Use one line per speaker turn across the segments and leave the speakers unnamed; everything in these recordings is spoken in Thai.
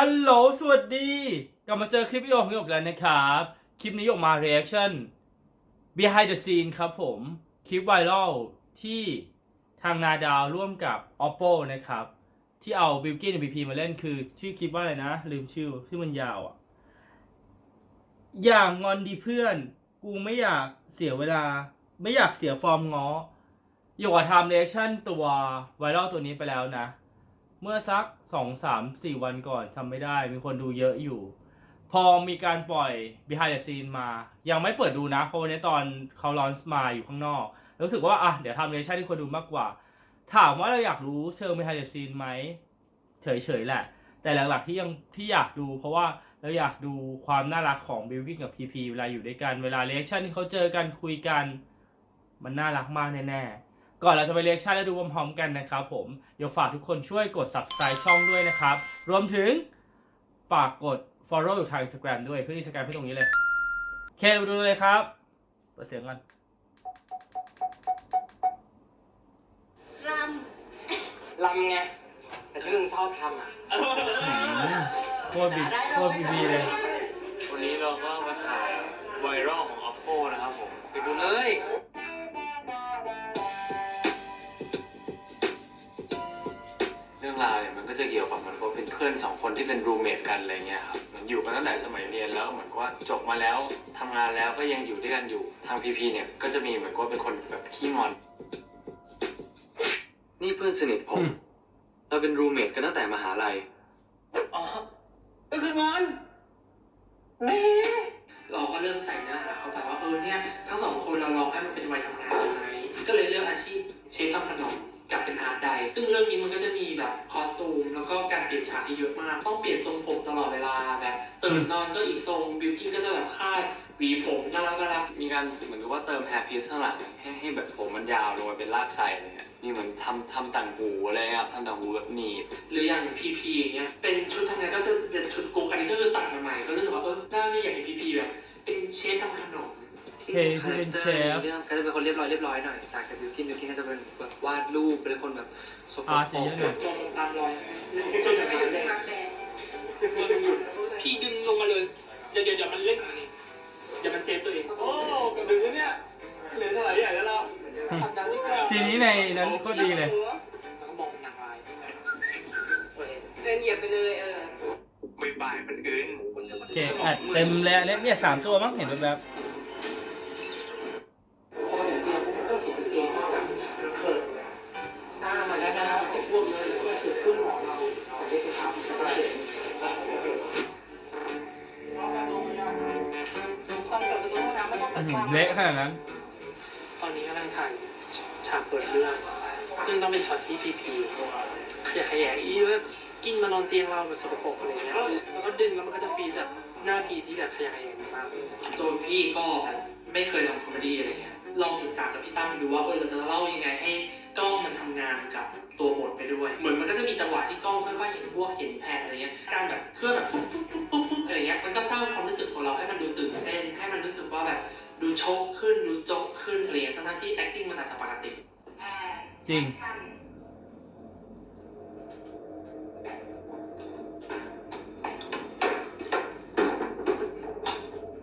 ฮัลโหล สวัสดี กลับมาเจอคลิปวิดีโอของผมอีกแล้วนะครับ คลิปนี้ออกมา reaction behind the scene ครับผม คลิปไวรัลที่ทางนาดาวร่วมกับ oppo นะครับ ที่เอาบิลกิ้นกับพีพีมาเล่นคือ ชื่อคลิปว่าอะไรนะ ลืมชื่อ ชื่อมันยาวอะอย่างงอนดีเพื่อน กูไม่อยากเสียเวลา ไม่อยากเสียฟอร์มง้ออยู่กับทำเรีแอคชั่นตัวไวรัลตัวนี้ไปแล้วนะ เมื่อสักสองสามสี่วันก่อนจำไม่ได้ มีคนดูเยอะอยู่ พอมีการปล่อย behind the scene มา ยังไม่เปิดดูนะ เพราะวันนี้ตอนเขาลอนมาอยู่ข้างนอก รู้สึกว่าอะเดี๋ยวทำเรีแอคชั่นที่คนดูมากกว่า ถามว่าเราอยากรู้เชิง behind the scene ไหมเฉยๆแหละ แต่หลักๆที่ยังที่อยากดู เพราะว่าเราอยากดูความน่ารักของบิลกิ้งกับพีพีเวลาอยู่ด้วยกันเวลาเรีแอคชั่นที่เขาเจอกันคุยกัน มันน่ารักมากแน่ๆ ก่อนเราจะไปเรีแอคชั่นและดูพร้อมๆกันนะครับผมเดี๋ยวฝากทุกคนช่วยกด subscribe ช่องด้วยนะครับ รวมถึงฝากกด follow อยู่ทาง Instagram ด้วยขึ้น Instagram ให้ตรงนี้เลยโอเคเราไปดูเลยครับเปิดเสียงกัน
ร
ลำไงแต่ที่มึงชอบทำอะ
โคตรบีโคตรบีบีเลย
วันนี้เราก็มาถ่ายไวรัลของ oppo นะครับผม
ไปดูเลย
รื่องราวเนี่ยมันก็จะเกี่ยวกับเหมือนว่าเป็นเพื่อนสองคนที่เป็นรูเมทกันอะไรเงี้ยครับเหมือนอยู่กันตั้งแต่สมัยเรียนแล้วเหมือนว่าจบมาแล้วทำงานแล้วก็ยังอยู่ด้วยกันอยู่ทางพีพีเนี่ยก็จะมีเหมือนว่าเป็นคนแบบขี้งอน นี่เพื่อนสนิทผม
อืม
เราเป็นรูเมทกันตั้งแต่มหาลัย
อ๋อ ก็คืองอนแม่
เราก็เริ่มใส่เนื้อหาเข้าไปว่าเออเนี่ย ทั้งสองคนเราลองให้มันเป็นวัยทำงานยังไงก็เลยเลือกอาชีพเชฟทำขนม กับเป็นอาร์ตไดซึ่งเรื่องนี้มันก็จะมีแบบคอสตูม แล้วก็การเปลี่ยนฉากที่เยอะมาก ต้องเปลี่ยนทรงผมตลอดเวลาแบบตื่นนอนก็อีกทรงบิวกิ้นก็จะแบบคาดหวีผมน่ารักน่ารัก
มีการเหมือนกับว่าเติมแฮร์พีซข้างหลังให้ให้แบบผมมันยาวลงมาเป็นลากไส้อะไรเงี้ยมีเหมือนทำทำต่างหูอะไรเงี้ยครับทำต่างหูแบบหนีบ
หรืออย่างพีพีอย่างเงี้ยเป็นชุดทำงานก็จะเป็นชุดกุ๊กอันนี้ก็คือตัดมาใหม่ก็รู้สึกว่าเออน่านี่อยากเห็นพีพีแบบเป็นเชฟทำขนม
เฮ้ยที่เป็นเชฟ
เรื่องก็จะเป็นคนเรียบร้อยเรียบร้อยหน่อยต่างจากบิวกินบิวกินก็จะเป็นแบบวาดรูปเป็นคนแบบสกปร
อาร์
ก
ตจะเยอะหน่อย
ตรงตามรอยจนำแบบ
ไม่
นั้น
อยู่
เล
ใน
ย
มาแบบ
พี่ดึงลงมาเลยเดี๋ยวเดี๋ยวเดี๋ยวมันเล่นอย่างนี้เดี๋ยวมันเซฟตัวเอง
โอ้กับดึงเนี่ยเหลือเท่าไหร่ใหญ่แล้วเรา
ซีนนี้ในนั้นโคตรดีเลย
แล้วก็มองหนังลาย
เดินเหยียบไปเลยเออ
ไม่บ่ายมันอื่น
โอเคอัดเต็มเลยอันเนี่ยเนี่ยสามตัวมั้งเห็นแบบ
พ เละขนาดนั้
น
ตอนนี้กำลังถ่ายฉากเปิดเรื่อง ซึ่งต้องเป็นช็อตที่พีพีอยากขยายอีว่ากินมานอนเตียงเราแบบสกปรกอะไรเงี้ยแล้วก็ดึงแล้วมันก็จะฟีดแบบหน้าพีที่แบบขยายขยายมากตัวพี่ก็แบบไม่เคยลองคอมเมดี้อะไรเงี้ยลองปรึกษากับพี่ตั้มดูว่าเออเราจะเล่ายังไงให้กล้องมันทำงานกับตัวบทไปด้วย เหมือนมันก็จะมีจังหวะที่กล้องค่อยๆเห็นพวกเห็นแผนอะไรเงี้ยการแบบเคลื่อนแบบปุ๊บปุ๊บปุ๊บปุ๊บปุ๊บ อะไรเงี้ยมันก็สร้างความรู้สึกของเราให้มันดูตื่นเต้น ให้มันรู้สึกว่าแบบดูโชคขึ้นดูโจ๊กขึ้นอะไรเงี้ยทั้งๆที่ acting มันอาจจะปกติ
จริง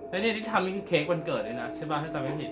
แล้วเนี่ยที่ทำนี่คือเค้กวันเกิดเลยนะ ใช่ป่ะถ้าจำไม่ผิด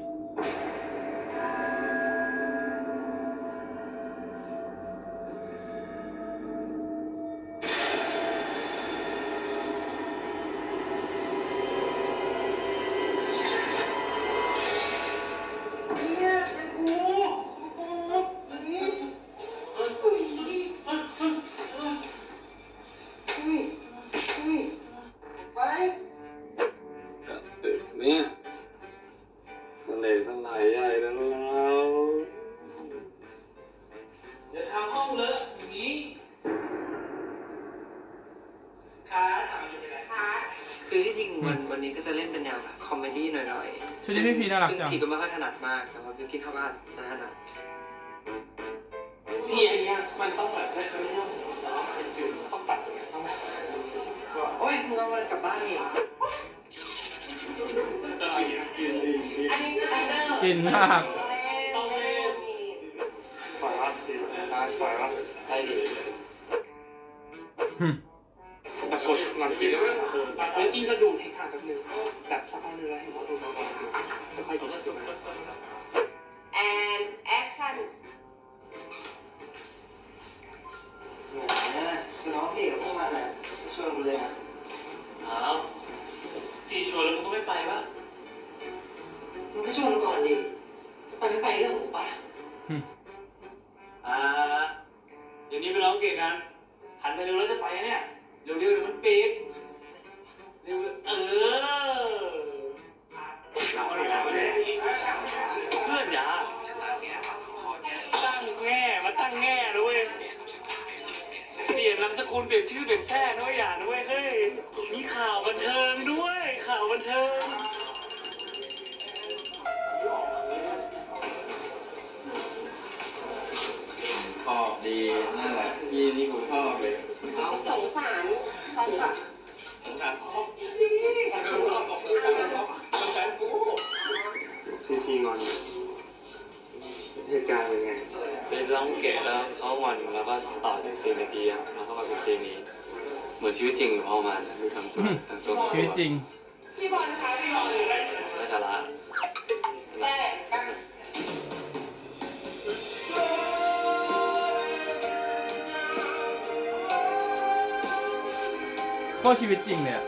ชุดนี้พี่พีน่ารัก
ซึ่ง
จัง
พีก็ไม่ค่อยถนัดมากแต่ว่าบิวกินเขาก็จะถนัด
นี่อันเนี้ยมันต้องแบบไม่เคยเรื่องแต่ว่ามันเป็นฟิลต้องตัดอย่างเงี้ยต้องแบบ
โอ้ยมึงเอาอะไรกลับบ้านนี่
เอออย่างเงี้ย
อันนี้คือไลเนอร์
อินมาก
ต้องเล่น
ปล่อยว่าปล่อยว่า
ได้ดิ
หึ
แต่กด
บิวกิ้นก็ดูเทคทางแป๊บนึงแบบสักพักนึงแล้วเห็นว่าดูมันแอบดูไม่ค่อยดูตัว
and action
น้องเอกพวกมันอะชวนกูเลยนะ
อ้าวพี่ชวนแล้วมึงก็ไม่ไปปะ
มึงก็ชวนก่อนดิจะไปไม่ไปเรื่องของกูปะ
อ่าเดี๋ยวนี้ไปร้องเกะกันหันไปเร็วแล้วจะไปเนี่ยเร็วๆเดี๋ยวมันปิดเร็วๆเออ เอาเลยเอาเลยเพื่อนอย่าตั้งแง่มาตั้งแง่ด้วยเปลี่ยนนามสกุลเปลี่ยนชื่อเปลี่ยนแช่ด้วยอย่าด้วยเฮ้ยมีข่าวบันเทิงด้วย ข่าวบันเทิง
ชอบดีนั่นแหละพี่นี่กูชอบเลย
สงสารพร้อมกับ
สงสารพ่อ
พี่พี่งอนเหตุการณ์เป็นไง
เป็นร้องเกะแล้วเขางอนแล้วก็ต่อจากซีนเมื่อกี้อะแล้วก็มาเป็นซีนนี้ เหมือนชีวิตจริงพอมาแล้วดูทำตัวทำตัว
ชีวิตจริง
พี่บอลคะพี่บอล
และสาระ
แม่กัน
ก็ชีวิตจริงเนี่ย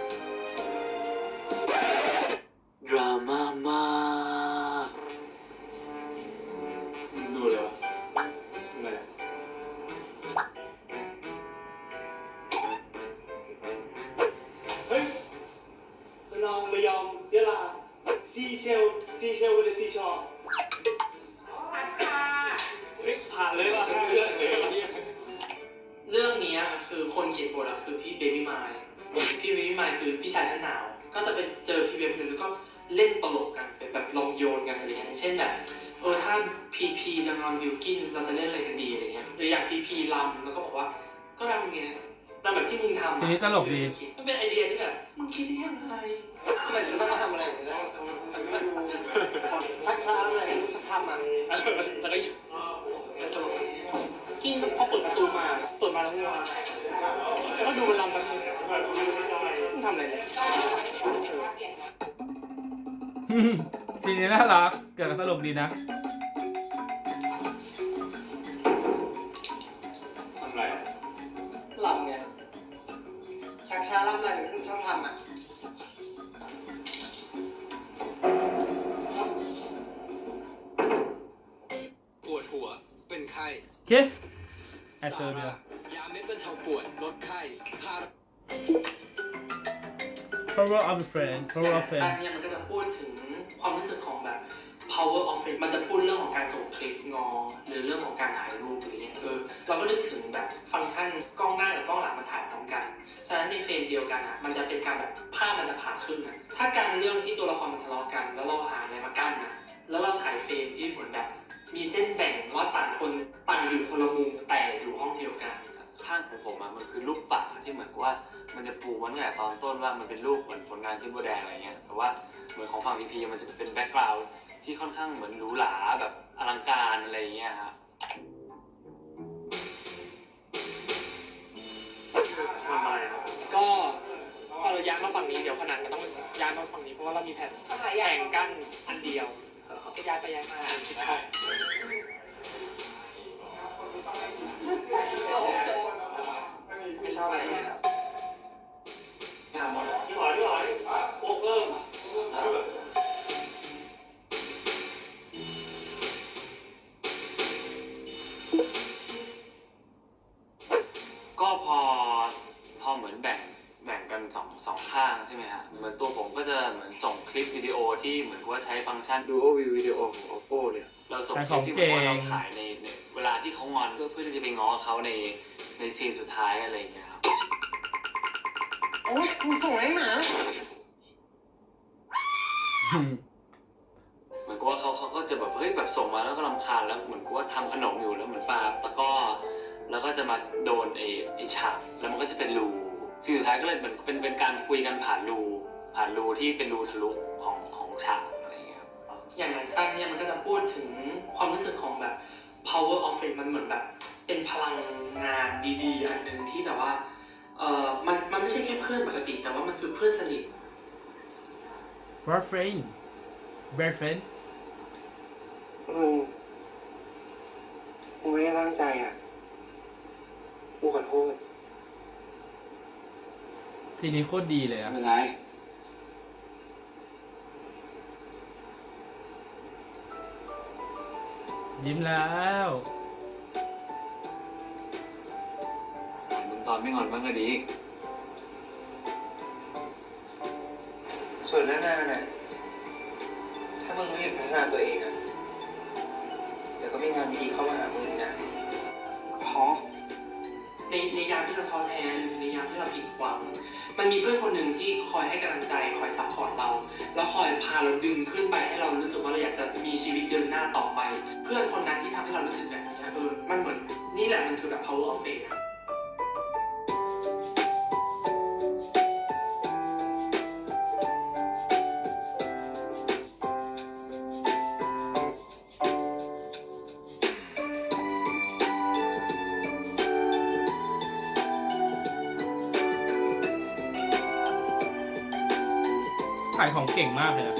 คนเขียนบทอะคือพี่เบบี้มายพี่เบบี้มายคือพี่ชายชั้นหนาว ก็จะไปเจอพี่เบบี้หนึ่งแล้วก็เล่นตลกกันเป็นแบบลองโยนกันอะไรเงี้ยอย่างเช่นแบบเออถ้าพีพีจะงอนบิวกินเราจะเล่นอะไรกันดีอะไรเงี้ยหรืออย่างพีพีลำแล้วก็บอกว่า ก็รำไงรำแบบที่มึงทำอะ
ทีนี้ตลกดี
มันเป็นไอเดียที่แบบมึงคิดได้ยังไง
ทำไมฉันต้องมาทำอะไรอย่างนี้แล้วมันมันชักช้าอะไรไม่รู้สักทำอะ
แล้วก็กิ้งพอเปิด ประตูมาเปิดมาแล้วงัวแล้วก็ดูมันลำแบบนึงมึงทำอะไรเนี่ย
ทีนี้น่ารักเกิดกับตลกดีนะ
ทำอะไรอะ
ลำไงชักช้าลำอะไรที่มึงชอบทำอะ
ปวดหัวเป็นไข้
โอเคแอดเจอเดียวยา
เม็ดบรรเทาปวดลดไข้พา
power of a friend
อ
power
ย่าง
of
แฟ
friend
นเนี่ยมันก็จะพูดถึงความรู้สึกของแบบ power of it มันจะพูดเรื่องของการส่งคลิปงอ หรือเรื่องของการถ่ายรูปหรือเนี่ยคือเราก็นึกถึงแบบฟังก์ชันกล้องหน้ากับกล้องหลังมันถ่ายพร้อมกัน ฉะนั้นในเฟรมเดียวกันอะ มันจะเป็นการแบบภาพมันจะผ่าครึ่งอะ ถ้าการเรื่องที่ตัวละครมันทะเลาะกัน แล้วเราหาอะไรมากั้นอะ แล้วเราถ่ายเฟรมที่เหมือนแบบ มีเส้นแบ่งว่าต่างคนต่างอยู่คนละมุมแต่อยู่ห้องเดียวกัน
ข้างของผมอะมันคือรูปปักที่เหมือนกับว่ามันจะปูมันตั้งแต่ตอนต้นว่ามันเป็นรูปเหมือนผลงานชิ้นโบแดงอะไรเงี้ยแต่ว่าเหมือนของฝั่งพีพีมันจะเป็นแบ็กกราวด์ที่ค่อนข้างเหมือนหรูหราแบบอลังการอะไรเงี้ยครับ
ประมาณก็พอเราย้ายมาฝั่งนี้เดี๋ยวผนังมันต้องย้ายมาฝั่งนี้เพราะว่าเรามีแผ่น
ทำหลายอ
แผ
ย่าง
งกั้นอันเดียวก็ ย้ายไปย้ายมาติดเขา
ไม่ชอบอะไรเนี่ย
พี่หอยพี่หอยโป๊กเริ่ม
ก็พอพอเหมือนแบ่ง แบ่งกันสองสองข้างใช่ไหมฮะเหมือนตัวผมก็จะเหมือนส่งคลิปวิดีโอที่เหมือนกับว่าใช้ฟังก์ชัน Duo View Video ของ Oppo เนี่ยเราส่งคลิปที่เหมือนว่าเราถ่ายในในเวลาที่เขางอนเพื่อเพื่อที่จะไปง้อเขาในในซีนสุดท้ายอะไรอย่างเงี้ยครับ
โอ๊ยมึงส่งอะไรหมา
เหมือนกับว่าเขาเขาก็จะแบบเฮ้ยแบบส่งมาแล้วก็รำคาญแล้วเหมือนกับว่าทำขนมอยู่แล้วเหมือนปลาตะกร้อแล้วก็จะมาโดนไอ้ไอ้ฉากแล้วมันก็จะเป็นรู สิ่งสุดท้ายก็เลยเหมือนเป็นเป็นการคุยกันผ่านรูผ่านรูที่เป็นรูทะลุของของฉากอะไรอย่างเงี้ยครับ
อย่างหนังสั้นเนี่ยมันก็จะพูดถึงความรู้สึกของแบบ power of it มันเหมือนแบบ เป็นพลังงานดีๆ อันหนึ่งที่แบบว่าเอ่อมันมันไม่ใช่แค่เพื่อนปกติ แต่ว่ามันคือเพื่อนสนิท
boyfriend boyfriend
มึงกูไม่ได้ตั้งใจอะกูขอโทษ
ซีนนี้โคตรดีเลย
ไม่
อะ
เป็นไร
ยิ้มแล้ว
มึงตอนไม่งอนบ้างก็ดี
ส่วนเรื่องงานน่ะถ้ามึงไม่หยุดพัฒนาตัวเองอะเดี๋ยวก็มีงานดีๆเข้ามาหามึงอีกนะ
พอ
ในในยามที่เราท้อแท้หรือในยามที่เราผิดหวัง มันมีเพื่อนคนหนึ่งที่คอยให้กำลังใจคอยซัพพอร์ตเรา แล้วคอยพาเราดึงขึ้นไปให้เรารู้สึกว่าเราอยากจะมีชีวิตเดินหน้าต่อไป เพื่อนคนนั้นที่ทำให้เรารู้สึกแบบนี้เออมันเหมือนนี่แหละมันคือแบบ power of faith า
ยของเก่งมากเลยนะ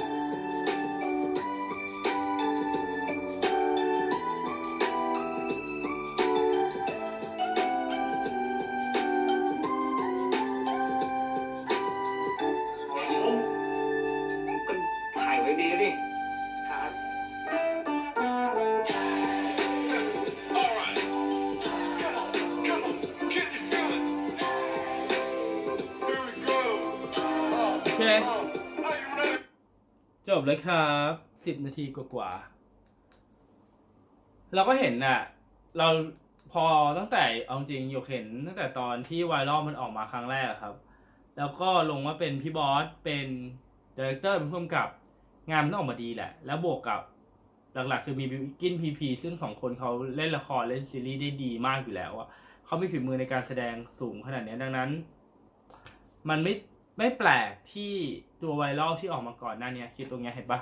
จบเลยครับสิบนาทีกว่าๆเราก็เห็นน่ะ เราพอตั้งแต่เอาจริงอยู่เห็นตั้งแต่ตอนที่ไวรัลมันออกมาครั้งแรกครับ แล้วก็ลงว่าเป็นพี่บอสเป็นดีเรคเตอร์เป็นผู้กำกับงานมันต้องออกมาดีแหละ แล้วบวกกับหลักๆ คือมีบิวกินพีพีซึ่งสองคนเขาเล่นละครเล่นซีรีส์ได้ดีมากอยู่แล้วอะเขามีฝีมือในการแสดงสูงขนาดนี้ดังนั้น มันไม่ ไม่แปลกที่ตัวไวรัลที่ออกมาก่อนหน้านี้คือตรงเนี้ยเห็นปะ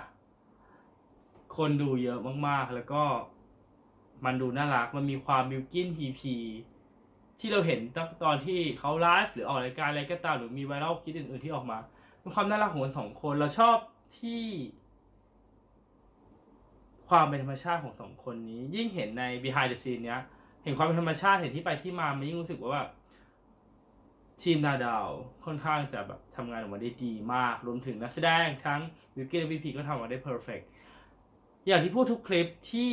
คนดูเยอะมากๆ แล้วก็มันดูน่ารัก มันมีความบิวกินพีพีที่เราเห็นตตอนที่เขาไลฟ์หรือออกรายการอะไรก็ตามหรือมีไวรัลคลิปอื่นๆที่ออกมาเป็นความน่ารักของคนสองคนเราชอบที่ ความเป็นธรรมชาติของสองคนนี้ ยิ่งเห็นใน behind the scene เนี้ย เห็นความเป็นธรรมชาติเห็นที่ไปที่มามันยิ่งรู้สึกว่าแบบ ทีมนาดาวค่อนข้างจะแบบทำงานออกมาได้ดีมาก รวมถึงนักแสดงทั้งวิวกี้และพีพีก็ทำออกมาได้เพอร์เฟกอย่างที่พูดทุกคลิปที่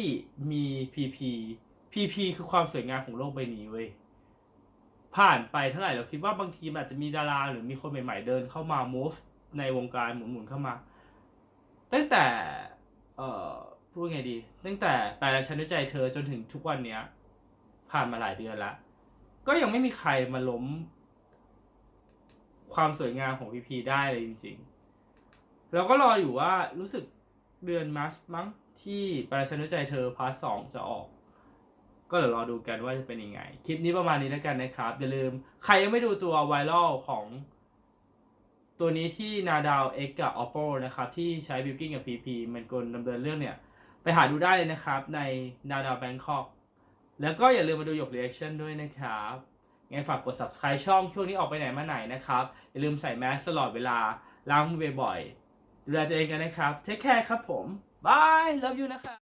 มีพีพีพีพีคือความสวยงามของโลกใบนี้เว้ยผ่านไปเท่าไหร่เราคิดว่าบางทีมันอาจจะมีดารา หรือมีคนใหม่ ๆ เดินเข้ามา move ในวงการหมุนๆเข้ามา ตั้งแต่ เอ่อพูดไงดี ตั้งแต่แปลฉันด้วยใจเธอจนถึงทุกวันเนี้ย ผ่านมาหลายเดือนละก็ยังไม่มีใครมาล้ม ความสวยงามของพีพีได้เลยจริงๆ แล้วก็รออยู่ว่ารู้สึกเดือนมัสมั้งที่แปลฉันด้วยใจเธอพาร์ทสองจะออก ก็เดี๋ยวรอดูกันว่าจะเป็นยังไง คลิปนี้ประมาณนี้แล้วกันนะครับ อย่าลืม ใครยังไม่ดูตัวไวรัลของ ตัวนี้ที่นาดาว X กับ Oppo นะครับ ที่ใช้บิวกิ้งกับ PP มันกลดำเนินเรื่องเนี่ย ไปหาดูได้เลยนะครับในนาดาว Bangkok แล้วก็อย่าลืมมาดูหยก reaction ด้วยนะครับ ไงฝากกด subscribe ช่องช่วงนี้ออกไปไหนมาไหนนะครับ อย่าลืมใส่แมสตลอดเวลา ล้างมือบ่อยๆดูแลตัวเองกันนะครับ เทคแคร์ครับผมบาย love you นะครับ